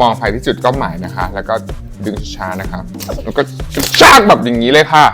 มองไปที่จุดเป้าหมายนะคะ แล้วก็ดึงช้าๆนะคะแล้วก็กระชากแบบอย่างนี้เลยค่ะ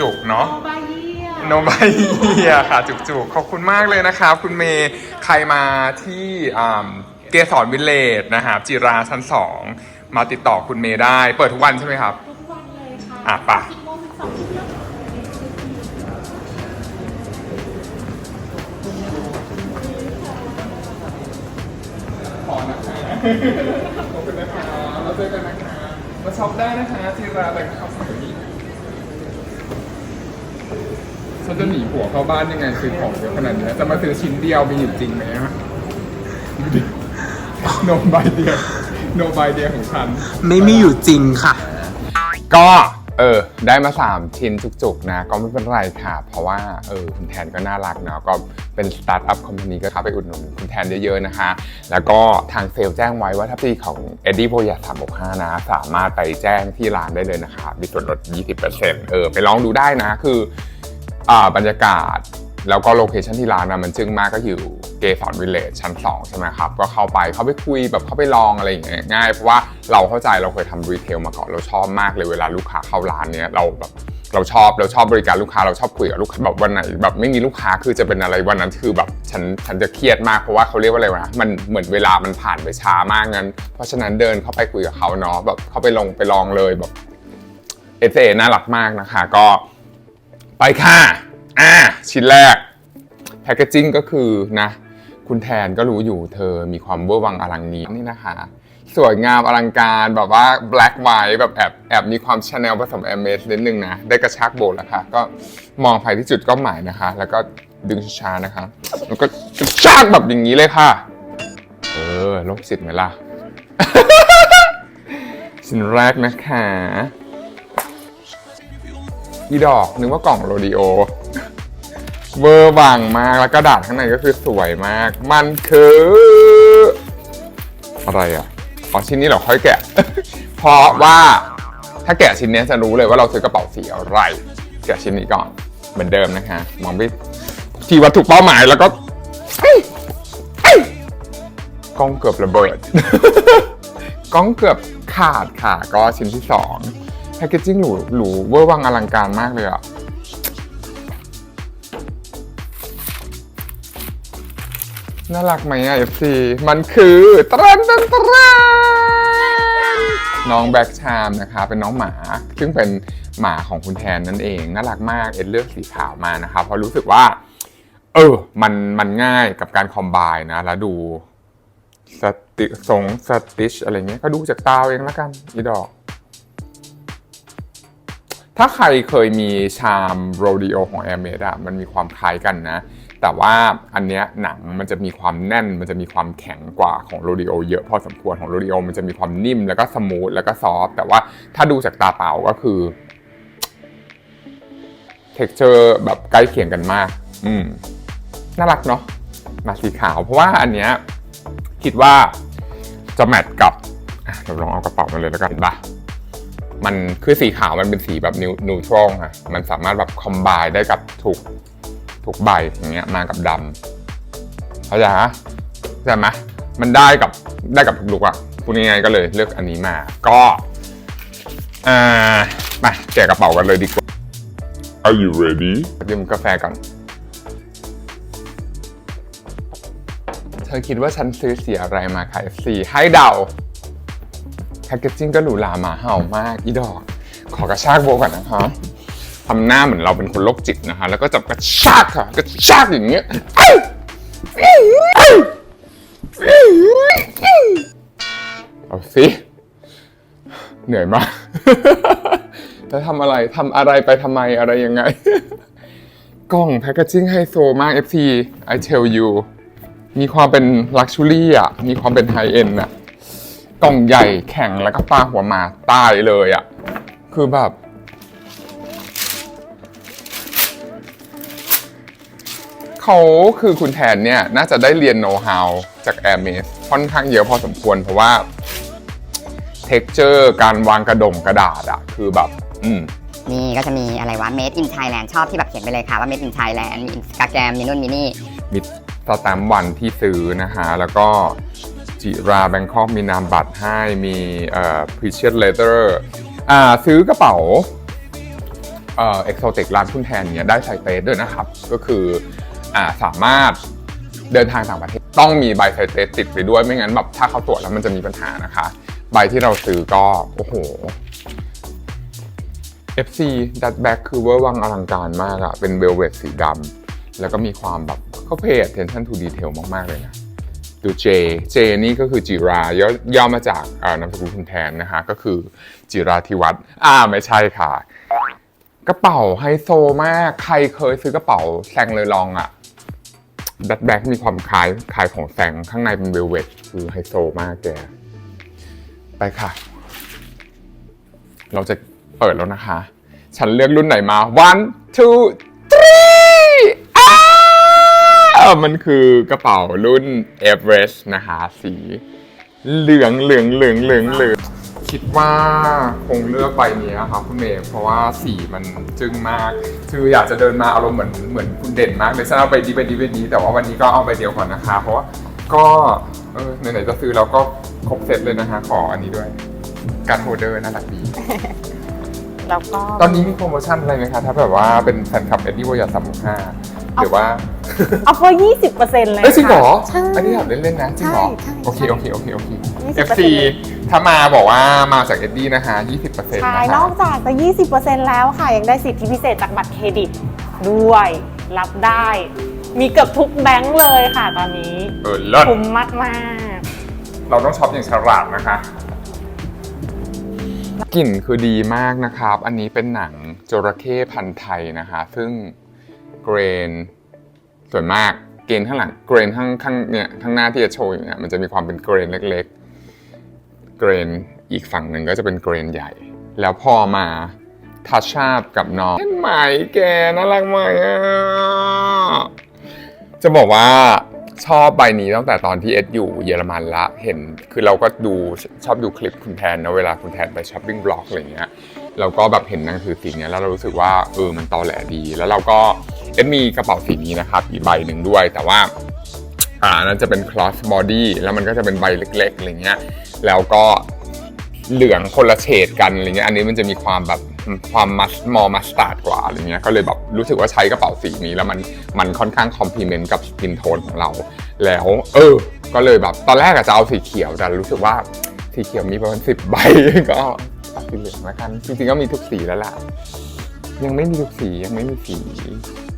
จุกเนาะบายเยี่ยมโนบายเฮียค่ะ จุกๆ ขอบคุณมากเลยนะครับ คุณเมย์ใครมาที่อ่าเกสรวิลเลจนะครับจิราชั้นสองมาติดต่อคุณเมย์ได้ เปิดทุกวันใช่ไหมครับ ทุกวันเลยค่ะ อะไปะ ขอบคุณนะคะเราเจอกันนะคะมาช็อปได้นะคะจิราแต่งข้าวสวยฉันจะหนีผัวเข้าบ้านยังไงซื้อของเยอะขนาดนี้จะมาซื้อชิ้นเดียวมีอยู่จริงไหมอะดูดิโนบายเดียโนบายเดียของฉัน ไม่มีอยู่จริงค่ะ ก็ เออ ได้มา 3 ชิ้นจุกๆ นะ ก็ไม่เป็นไรค่ะ เพราะว่าเออคุณแทนก็น่ารักเนาะก็เป็นสตาร์ทอัพคอมพานีก็เข้าไปอุดหนุนคุณแทนเยอะๆนะคะ แล้วก็ทางเซลล์แจ้งไว้ว่าถ้าปีของ e d d i e p o y a 365นะ สามารถไปแจ้งที่ร้านได้เลยนะคะมีส่วนลด 20%เออ ไปลองดูได้นะ คืออ่าบรรยากาศ แล้วก็โลเคชันที่ร้านนะมันจึ้งมากก็อยู่เกสรวิลเลจชั้น2ใช่ไหมครับ ก็เข้าไปเข้าไปคุยแบบเข้าไปลองอะไรอย่างเงี้ยง่าย เพราะว่าเราเข้าใจเราเคยทำรีเทลมาก่อนเราชอบมากเลยเวลาลูกค้าเข้าร้านเนี้ยเราแบบเราชอบเราชอบบริการลูกค้าเราชอบคุยกับลูกค้าแบบวันไหนแบบไม่มีลูกค้าคือจะเป็นอะไรวันนั้นคือแบบฉันฉันจะเครียดมากเพราะว่าเขาเรียกว่าอะไรวะมันเหมือนเวลามันผ่านไปช้ามากงั้น เพราะฉะนั้นเดินเข้าไปคุยกับเขาเนาะแบบเข้าไปลงไปลองเลยแบบเอเน่ารักมากนะคะ ก็ไปค่ะ อ่าชิ้นแรกแพคเกจิ้งก็คือนะคุณแทนก็รู้อยู่เธอมีความเวอร์วังอลังนี้นี่นะคะ สวยงามอลังการแบบว่า black white แบบแอบแอบมีความชาแนลผสมแอมเมสนิดนึงนะ ได้กระชากโบแล้วค่ะ ก็มองไปที่จุดเป้าหมายนะคะ แล้วก็ดึงช้าๆนะคะ แล้วก็กระชากแบบอย่างนี้เลยค่ะ เออลบสิทธิ์ไหมล่ะ ชิ้นแรกนะคะอีดอกนึกว่ากล่องโรดิโอ เวอร์วังมากแล้วกระดาษข้างในก็คือสวยมาก มันคือ อะไรอะอ๋อชิ้นนี้เราค่อยแกะ เพราะว่าถ้าแกะชิ้นนี้จะรู้เลยว่าเราซื้อกระเป๋าสีอะไร แกะชิ้นนี้ก่อนเหมือนเดิมนะคะ มองไปที่วัตถุเป้าหมายแล้วก็กล้องเกือบระเบิดกล้องเกือบขาดค่ะ ก็ชิ้นที่สองแพคเกจิ้งหรูหรูเวอร์วังอลังการมากเลยอะ น่ารักไหมอะ FC มันคือตรันตันตรันน้องแบ็กชามนะคะเป็นน้องหมา ซึ่งเป็นหมาของคุณแทนนั่นเอง น่ารักมากเอ็ดเลือกสีขาวมานะคะเพราะรู้สึกว่า เออ มันมันง่ายกับการคอมไบนะ แล้วดูสติทรงสติชอะไรเงี้ยก็ดูจากตาเองแล้วกันอีดอก ถ้าใครเคยมีชามโรดิโอของ a i r m a d อะมันมีความคล้ายกันนะ แต่ว่าอันเนี้ยหนังมันจะมีความแน่นมันจะมีความแข็งกว่าของโรดิโอเยอะพอสมควรของโรดิโอมันจะมีความนิ่มแล้วก็สมูทแล้วก็ซอฟแต่ว่าถ้าดูจากตาเปล่าก็คือเท็กเจอร์แบบใกล้เคียงกันมาก อืม น่ารักเนาะมาสีขาว เพราะว่าอันเนี้ยคิดว่าจะแมทกับเราลองเอากระเป๋ามาเลยแล้วกันเห็นปะมันคือสีขาวมันเป็นสีแบบนิวนิวทรัลอะมันสามารถแบบคอมไบได้กับทุก ทุกใบอย่างเงี้ยมากับดำเข้าใจฮะเข้าใจไหมมันได้กับได้กับทุกลุกอะพูดง่ายๆก็เลยเลือกอันนี้มา ก็อ่ามาแกะกระเป๋ากันเลยดีกว่า Are you ready? ดื่มกาแฟก่อนเธอคิดว่าฉันซื้อสีอะไรมาคะ FC ให้เดาแพคเกจจิ้งก็หรูหราหมาเห่ามาก อีดอก ขอกระชากโบก่อนนะคะ ทำหน้าเหมือนเราเป็นคนโรคจิตนะคะ แล้วก็จับกระชากค่ะกระชากอย่างเงี้ยเอาสิเหนื่อยมากแล้วทำอะไรทำอะไรไปทำไมอะไรยังไง กล่องแพคเกจิ้งไฮโซมาก FC I tell you มีความเป็นลักชัวรี่อะ มีความเป็นไฮเอ็นอะ กล่องใหญ่แข็งแล้วก็ปลาหัวหมาตายเลยอะ คือแบบ เขาคือคุณแทนเนี่ย น่าจะได้เรียนโน้ตฮาวจาก Air m a z ค่อนข้างเยอะพอสมควร เพราะว่าเท็กเจอร์การวางกระดงกระดาษอะคือแบบ อืมนี่ก็จะมีอะไรวะ made in Thailand ชอบที่แบบเขียนไปเลยค่ะว่า made in Thailand มี Instagram มีนู่นมีนี่ มีสแตมป์วันที่ซื้อนะฮะ แล้วก็จิราแบงคอกมีนามบัตรให้มีเอ่อ Precious Leather อ่าซื้อกระเป๋าเอ่อ Exotic ร้านคุณแทนเนี่ยได้ไซเตสด้วยนะครับ ก็คืออ่า สามารถเดินทางต่างประเทศต้องมีใบไซเตสติดไปด้วยไม่งั้นแบบถ้าเขาตรวจแล้วมันจะมีปัญหานะคะ ใบที่เราซื้อก็ โอ้โห FC ดัตแบ็กคือเวอร์วังอลังการมากอะเป็นเวลเวทสีดำแล้วก็มีความแบบเขาเพย์ attention to detail มาก ๆ เลยนะ ดูเจเจนี่ก็คือจิราย่อย่อมาจากนามสกุลคุณแทนนะฮะก็คือจิราธิวัฒน์อ่าไม่ใช่ค่ะ กระเป๋าไฮโซมาก ใครเคยซื้อกระเป๋าแซงเลยลองอะ ดัตแบ็กมีความคล้ายคล้ายของแซงข้างในเป็นเวลเวทคือไฮโซมากแก ไปค่ะ เราจะเปิดแล้วนะคะ ฉันเลือกรุ่นไหนมา one two three อ้ามันคือกระเป๋ารุ่น Everest นะคะ สีเหลืองเหลืองเหลืองเหลืองเหลือง คิดว่าคงเลือกใบนี้ครับคุณเมย์เพราะว่าสีมันจึ้งมาก คืออยากจะเดินมาอารมณ์เหมือนเหมือนคุณเด่นมากเลยฉันเอาไปดีไปดีไปดีแต่ว่าวันนี้ก็เอาไปเดียวก่อนนะคะ เพราะว่าก็เออไหนๆจะซื้อแล้วก็ครบเซตเลยนะคะขออันนี้ด้วย การโฮลเดอร์น่ารักดีแล้วก็ตอนนี้มีโปรโมชั่นอะไรไหมคะถ้าแบบว่าเป็นแฟนคลับเอ็ดดี้วอยาสามหกห้า หรือว่าออฟเฟอร์ยี่สิบเปอร์เซ็นต์เลยเอ้ยจริงเหรอ ใช่ อันนี้ถามเล่นๆนะจริงเหรอ ใช่ใช่โอเคโอเคโอเคโอเค 20% FC ถ้ามาบอกว่ามาจากเอ็ดดี้นะคะ20%ใช่นะนคะอกจากจะยี่สิบเปอร์เซ็นต์แล้วค่ะ ยังได้สิทธิพิเศษจากบัตรเครดิตด้วย รับได้ มีเกือบทุกแบงค์เลยค่ะตอนนี้เออเลิศคุ้มมากมากเราต้องช็อปอย่างฉลาดนะคะ กลิ่นคือดีมากนะครับ อันนี้เป็นหนังจระเข้พันธุ์ไทยนะคะ ซึ่ง เกรน ส่วนมากเกรนข้างหลังเกรนข้างข้างเนี่ยข้างหน้าที่จะโชว์อยู่เนี่ยมันจะมีความเป็นเกรนเล็กๆ เกรนอีกฝั่งหนึ่งก็จะเป็นเกรนใหญ่ แล้วพอมาทัชชาบกับน้องเห็นไหมแกน่ารักไหมอะจะบอกว่าชอบใบนี้ตั้งแต่ตอนที่เอสอยู่เยอรมันละเห็นคือเราก็ดูชอบดูคลิปคุณแทนนะเวลาคุณแทนไปช้อปปิ้งบล็อกอะไรเงี้ยเราก็แบบเห็นหนังสือสีเนี้ยแล้วเรารู้สึกว่าเออมันตอแหลดี แล้วเราก็ เอมีกระเป๋าสีนี้นะครับอีกใบหนึ่งด้วย แต่ว่าอ่านั่นจะเป็น cross body แล้วมันก็จะเป็นใบเล็กๆอะไรเงี้ยแล้วก็เหลืองคนละเฉดกันอะไรเงี้ยอันนี้มันจะมีความแบบความมัสมอมัสตาร์ดกว่าอะไรเงี้ยก็เลยแบบรู้สึกว่าใช้กระเป๋าสีนี้แล้วมันมันค่อนข้างคอมพลีเมนต์กับสกินโทนของเรา แล้ว เออ ก็เลยแบบตอนแรกอะจะเอาสีเขียวแต่รู้สึกว่าสีเขียวมีประมาณสิบใบก็เอาสีเหลืองแล้วกันจริงๆก็มีทุกสีแล้วล่ะ ยังไม่มีทุกสียังไม่มีสี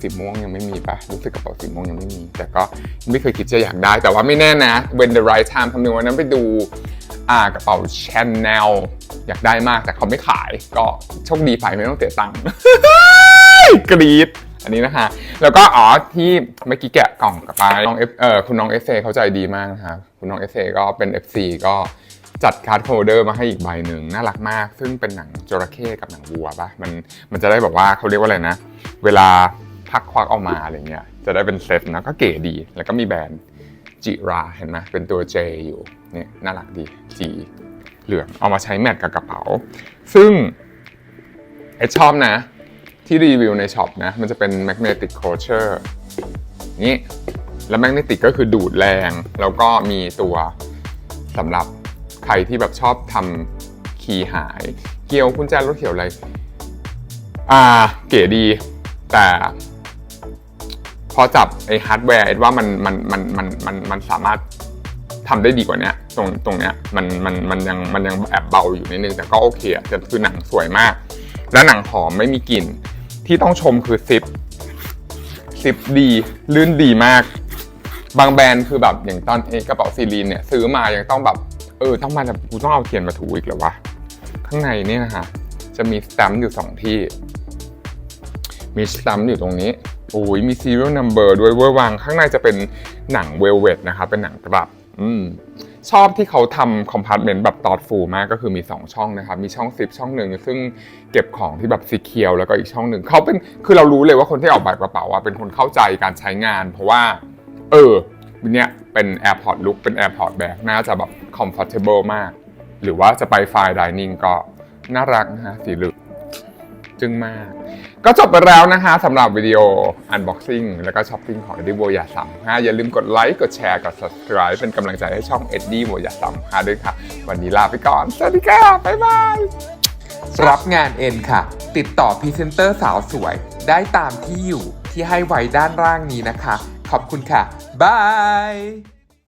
สีม่วงยังไม่มีปะรู้สึกกระเป๋าสีม่วงยังไม่มี แต่ก็ไม่เคยคิดจะอยากได้ แต่ว่าไม่แน่นะ when the right time ทำหนึ่งวันนั้นไปดูอ่ากระเป๋า Chanel อยากได้มากแต่เขาไม่ขาย ก็โชคดีไปไม่ต้องเสียตังค์กรี๊ดอันนี้นะคะ แล้วก็อ๋อที่เมื่อกี้แกะกล่องกลับไปน้องเอฟเออคุณน้องเอฟเเขาใจดีมากนะคะคุณน้องเอฟเก็เป็น FC ก็ จัดการ์ดโฮเดอร์มาให้อีกใบหนึ่งน่ารักมาก ซึ่งเป็นหนังจระเข้กับหนังวัวปะมันมันจะได้แบบว่าเขาเรียกว่าอะไรนะ เวลาพักควักออกมาอะไรเงี้ยจะได้เป็นเซตนะก็เก๋ดี แล้วก็มีแบรนด์จิราเห็นไหมเป็นตัว J อยู่เนี่ยน่ารักดี G เหลืองเอามาใช้แมทกับกระเป๋า ซึ่งไอชอบนะ ที่รีวิวในช็อปนะ มันจะเป็น magnetic closure นี่แล้ว magnetic ก็คือดูดแรง แล้วก็มีตัวสำหรับ ใครที่แบบชอบทำคีย์หาย เกียวกุญแจรถเขียวอะไร อ่า เก๋ดี แต่พอจับไอ้ฮาร์ดแวร์เอ็ดว่ามันมันมันมันมันมันสามารถทำได้ดีกว่าเนี้ยตรงตรงเนี้ยมันมันมันยังมันยังแอบเบาอยู่นิดนึงแต่ก็โอเคอะแต่คือหนังสวยมาก และหนังหอมไม่มีกลิ่น ที่ต้องชมคือซิปซิปดี ลื่นดีมาก บางแบรนด์คือแบบอย่างตอนเอกระเป๋าซีรีนเนี่ยซื้อมายังต้องแบบ เออต้องมาแบบกูต้องเอาเทียนมาถูอีกเหรอวะ ข้างในเนี่ยนะฮะจะมีสแตมป์อยู่สองที่ มีสตัมป์อยู่ตรงนี้โอ้ยมี serial number ด้วยเวอร์วางข้างในจะเป็นหนังเวลเว t นะครับเป็นหนังกระับอืมชอบที่เขาทำคอมพาร์ตเมนต์แบบตอดฟูมากก็คือมี 2 ช่องนะครับ มีช่องซิปช่องหนึ่งซึ่งเก็บของที่แบบสีเคียวแล้วก็อีกช่องหนึ่งเขาเป็นคือเรารู้เลยว่าคนที่ออกแบบกระเป๋าอะเป็นคนเข้าใจการใช้งาน เพราะว่า เออนเนี้ยเป็น AirPod Look เป็น AirPod Bag น่าจะแบบ comfortable มาก หรือว่าจะไป fine dining ก็น่ารักนะฮะสีเหลืองจึงมาก ก็จบไปแล้วนะคะสำหรับวิดีโอ unboxing แล้วก็ช้อปปิ้งของ Eddie โบยาสัมห้าอย่าลืมกดไลค์กดแชร์กด subscribe เป็นกำลังใจให้ช่อง Eddie โบยาสัมห้าด้วยค่ะ วันนี้ลาไปก่อน สวัสดีค่ะ บ๊ายบายรับงานเอ็นค่ะ ติดต่อพรีเซนเตอร์สาวสวย ได้ตามที่อยู่ที่ให้ไว้ด้านล่างนี้นะคะ ขอบคุณค่ะ บาย